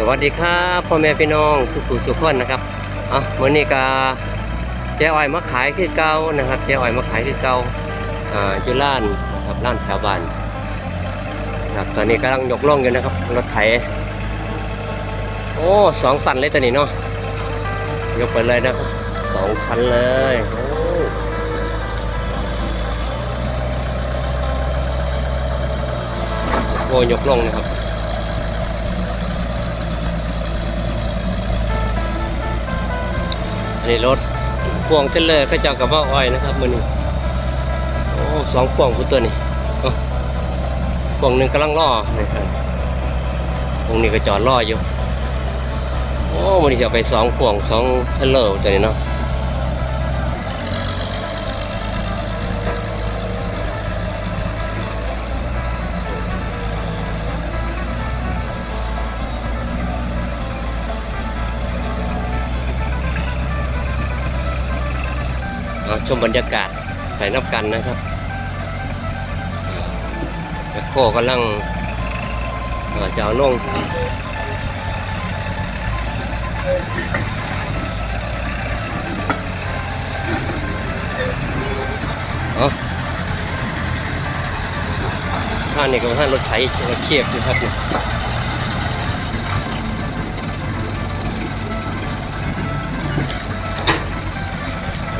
สวัสดีครับพ่อแม่พี่น้องสุขุสุขคนนะครับอะมื้อนี้ก็เจ๊อ้อยมาขายคือเก่านะครับเจ๊อ้อยมาขายคือเก่าอ่าอยู่ร้านนะครับร้านแถวบ้านครับตอนนี้กำลังยกล่องอยู่นะครับรถไถโอ้สองสันเลยตัวนี้เนาะยกไปเลยนะครับสองชั้นเลยโอ้โอ้ยกล่องนะครับ นี่รถพ่วงเส้นเลยก็เจ้ากับว่าอ้อยนะครับมือนี้โอ้สองพ่วงพุตัวนี้เอ้าพ่วงหนึ่งกำลังล่อนี่ครับพ่วงนี้ก็จอดล่ออยู่โอ้มันนี้จะไปสองพ่วงสองเทเลยตัวนี้เนาะ เอาชมบรรยากาศใส่นับกันนะครับแม่โคกำลังเจะเอาลงเอาท่านนี่ก็ท่านรถไถรถเคียบอยู่ครับเนี่ย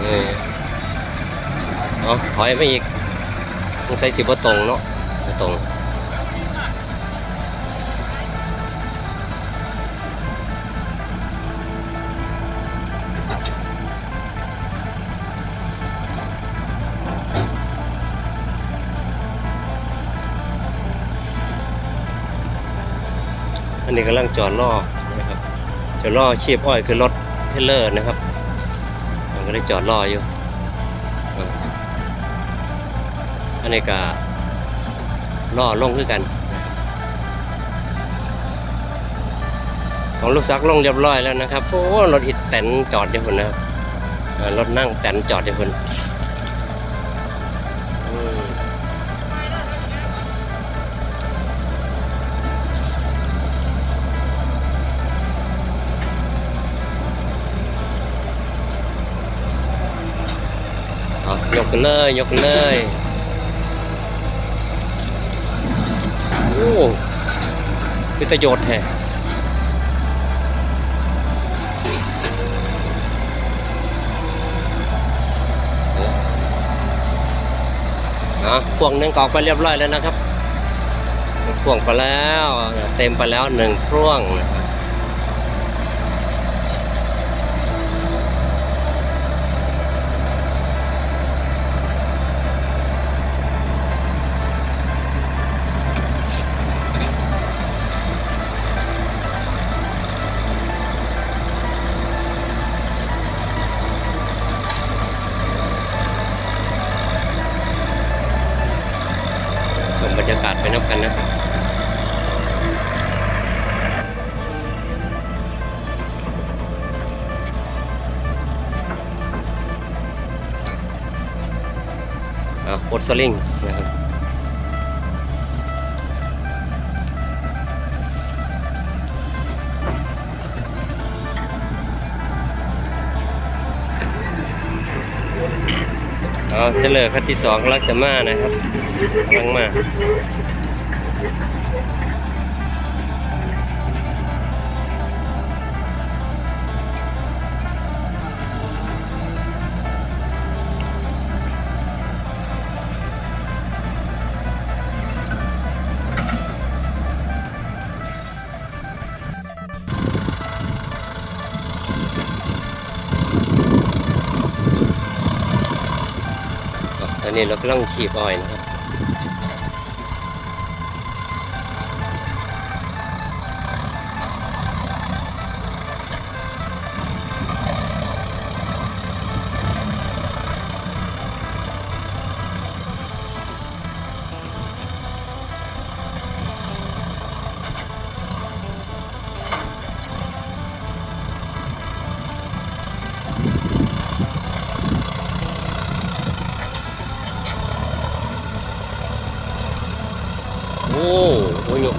เออ เอาถอยไปอีกมันใส่สิบ่ตรงเนาะบ่ตรงอันนี้กำลังจอดล่อนะครับจอดล่อชีพอ้อยคือรถเทเลอร์นะครับ มันก็ได้จอดล่ออยู่ อันนี้ก็ล่อลงคือกันของลูกซักลงเรียบร้อยแล้วนะครับโอ้รถอิดแตนจอดอยู่คนนะครับรถนั่งแตนจอดอยู่คนยกเลยยกเลย โอ้มีประโยชน์แท้อะพวงหนึ่งกอกไปเรียบร้อยแล้วนะครับพวงไปแล้ว เต็มไปแล้วหนึ่งพวงนะครับ ชมบรรยากาศไปนับกันนะครับอ่าโคดสลิงนะครับเอาเฉลยคันที่สองกำลังจะมานะครับ กำลังมาอนนี้เรากำลังขีบอ้อยนะครับ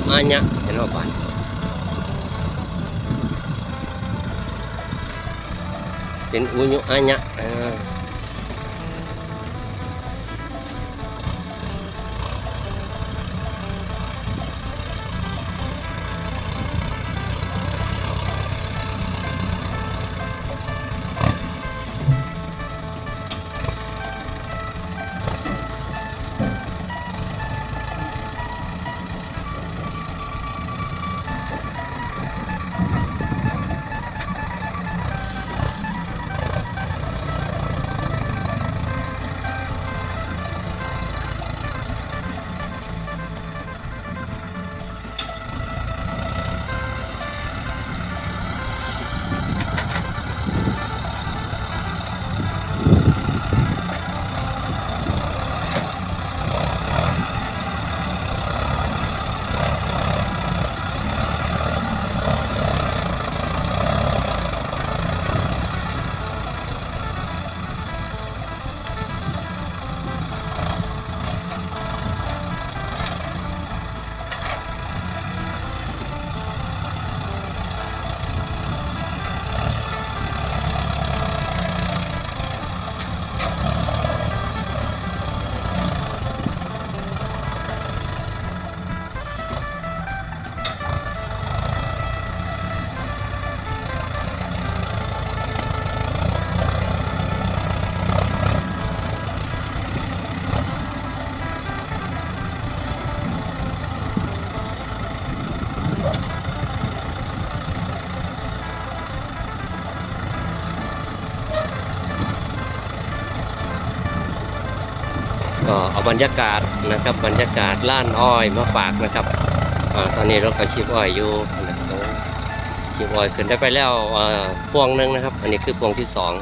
มาเนี่ยเห็นว่าปานเป็นอุญุอัญญะ ก็เอาบรรยากาศนะครับบรรยากาศล้านอ้อยมาฝากนะครับอตอนนี้รถกระชิบอ้อยอยู่นะครับชิบอ้อยขึ้นได้ไปแล้วอ่าพวงหนึ่งนะครับ อันนี้คือพวงที่สอง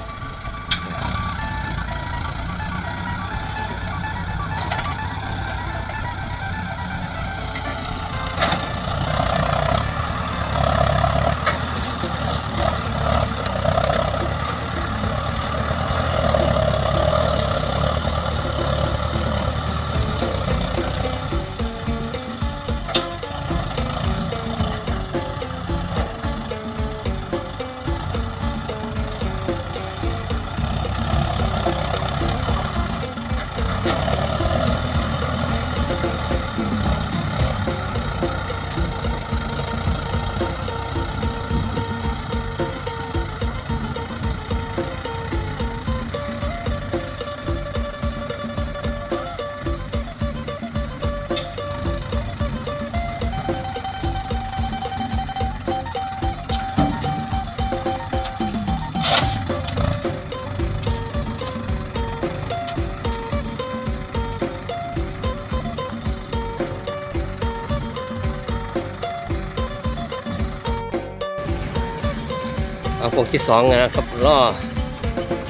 เอาพวงที่สองนะครับล่อ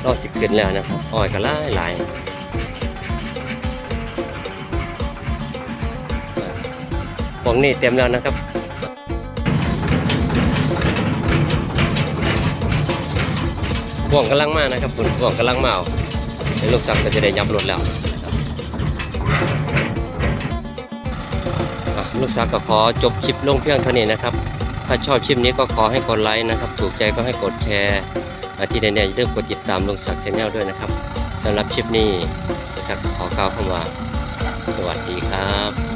ล่อสิขึ้นแล้วนะครับอ้อยก็หลายหลายพวงนี้เต็มแล้วนะครับพวงกำลังมานะครับคุณพวงกำลังมาเอาเดี๋ยวลูกสักก็จะได้ยับรถแล้วลูกสักก็ขอจบคลิปลงเพียงเท่านี้นะครับ ถ้าชอบคลิปนี้ก็ขอให้กดไลค์นะครับ ถูกใจก็ให้กดแชร์ที่แน่ๆอย่าลืมกดติดตามลุงศักดิ์ชาแนลด้วยนะครับสำหรับคลิปนี้ศักดิ์ขอกล่าวคำว่า สวัสดีครับ